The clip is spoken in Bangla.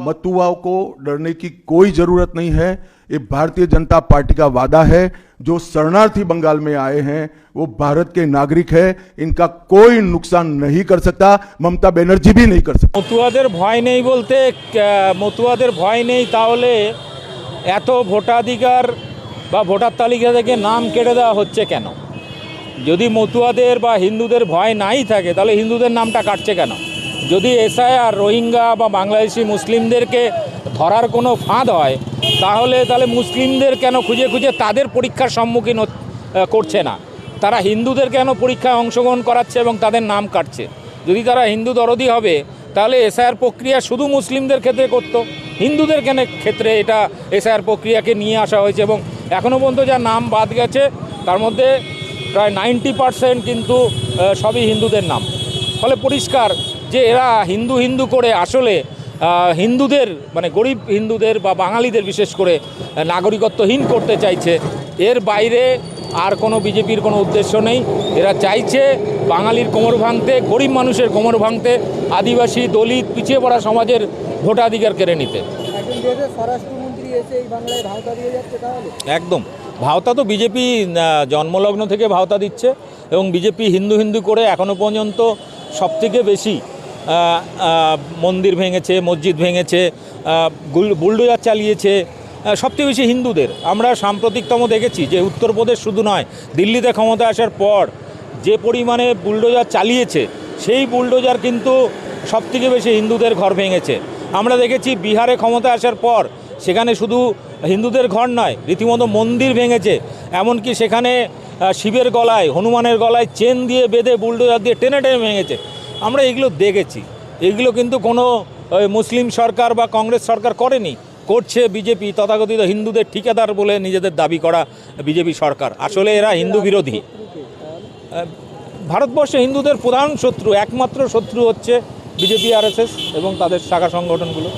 मतुआओं को डरने की कोई जरूरत नहीं है ये भारतीय जनता पार्टी का वादा है जो शरणार्थी बंगाल में आए हैं वो भारत के नागरिक है इनका कोई नुकसान नहीं कर सकता ममता बनर्जी भी नहीं कर सकती মতুয়াদের ভয় নেই বলতে আহ, মতুয়াদের ভয় নেই তাহলে এত ভোটাধিকার বা ভোটার তালিকা থেকে নাম কেটে দেওয়া হচ্ছে কেন যদি মতুয়াদের বা হিন্দুদের ভয় নাই থাকে তাহলে হিন্দুদের নামটা কাটছে কেন যদি এসআইআর, রোহিঙ্গা বা বাংলাদেশি মুসলিমদেরকে ধরার কোনো ফাঁদ হয়, তাহলে তাহলে মুসলিমদের কেন খুঁজে খুঁজে তাদের পরীক্ষার সম্মুখীন করছে না। তারা হিন্দুদের কেন পরীক্ষায় অংশগ্রহণ করাচ্ছে এবং তাদের নাম কাটছে? যদি তারা হিন্দু দরদি হবে, তাহলে এসআইআর প্রক্রিয়া শুধু মুসলিমদের ক্ষেত্রে করতো? হিন্দুদের কেন ক্ষেত্রে এটা এসআইআর প্রক্রিয়াকে নিয়ে আসা হয়েছে? এবং এখনও পর্যন্ত যা নাম বাদ গেছে, তার মধ্যে প্রায় নাইনটি পারসেন্ট কিন্তু সবই হিন্দুদের নাম। ফলে পরিষ্কার যে এরা হিন্দু হিন্দু করে আসলে হিন্দুদের মানে গরিব হিন্দুদের বা বাঙালিদের বিশেষ করে নাগরিকত্বহীন করতে চাইছে। এর বাইরে আর কোনো বিজেপির কোনো উদ্দেশ্য নেই। এরা চাইছে বাঙালির কোমর ভাঙতে গরিব মানুষের কোমর ভাঙতে আদিবাসী দলিত পিছিয়ে পড়া সমাজের ভোটাধিকার কেড়ে নিতে। স্বরাষ্ট্রমন্ত্রী এসে এই বাংলায় ভাওতা দিয়ে যাচ্ছে তাহলে? একদম। ভাওতা তো বিজেপি জন্মলগ্ন থেকে ভাওতা দিচ্ছে এবং বিজেপি হিন্দু হিন্দু করে এখনও পর্যন্ত সবথেকে বেশি মন্দির ভেঙেছে, মসজিদ ভেঙেছে বুলডোজার চালিয়েছে সবচেয়ে বেশি হিন্দুদের। আমরা সাম্প্রতিকতম দেখেছি যে উত্তরপ্রদেশ শুধু নয়, দিল্লিতে ক্ষমতা আসার পর যে পরিমাণে বুলডোজার চালিয়েছে, সেই বুলডোজার কিন্তু সবথেকে বেশি হিন্দুদের ঘর ভেঙেছে। আমরা দেখেছি বিহারে ক্ষমতা আসার পর সেখানে শুধু হিন্দুদের ঘর নয়, রীতিমতো মন্দির ভেঙেছে। এমনকি সেখানে শিবের গলায়, হনুমানের গলায় চেন দিয়ে বেঁধে বুলডোজার দিয়ে টেনে টেনে ভেঙেছে। আমরা এগুলো দেখেছি। এগুলো কিন্তু কোনো মুসলিম সরকার বা কংগ্রেস সরকার করেনি। করছে বিজেপি, তথাকথিত হিন্দুদের ঠিকাদার বলে নিজেদের দাবি করা বিজেপি সরকার। আসলে এরা হিন্দু বিরোধী। ভারতবর্ষে হিন্দুদের প্রধান শত্রু, একমাত্র শত্রু হচ্ছে বিজেপি, আরএসএস এবং তাদের শাখা সংগঠনগুলো।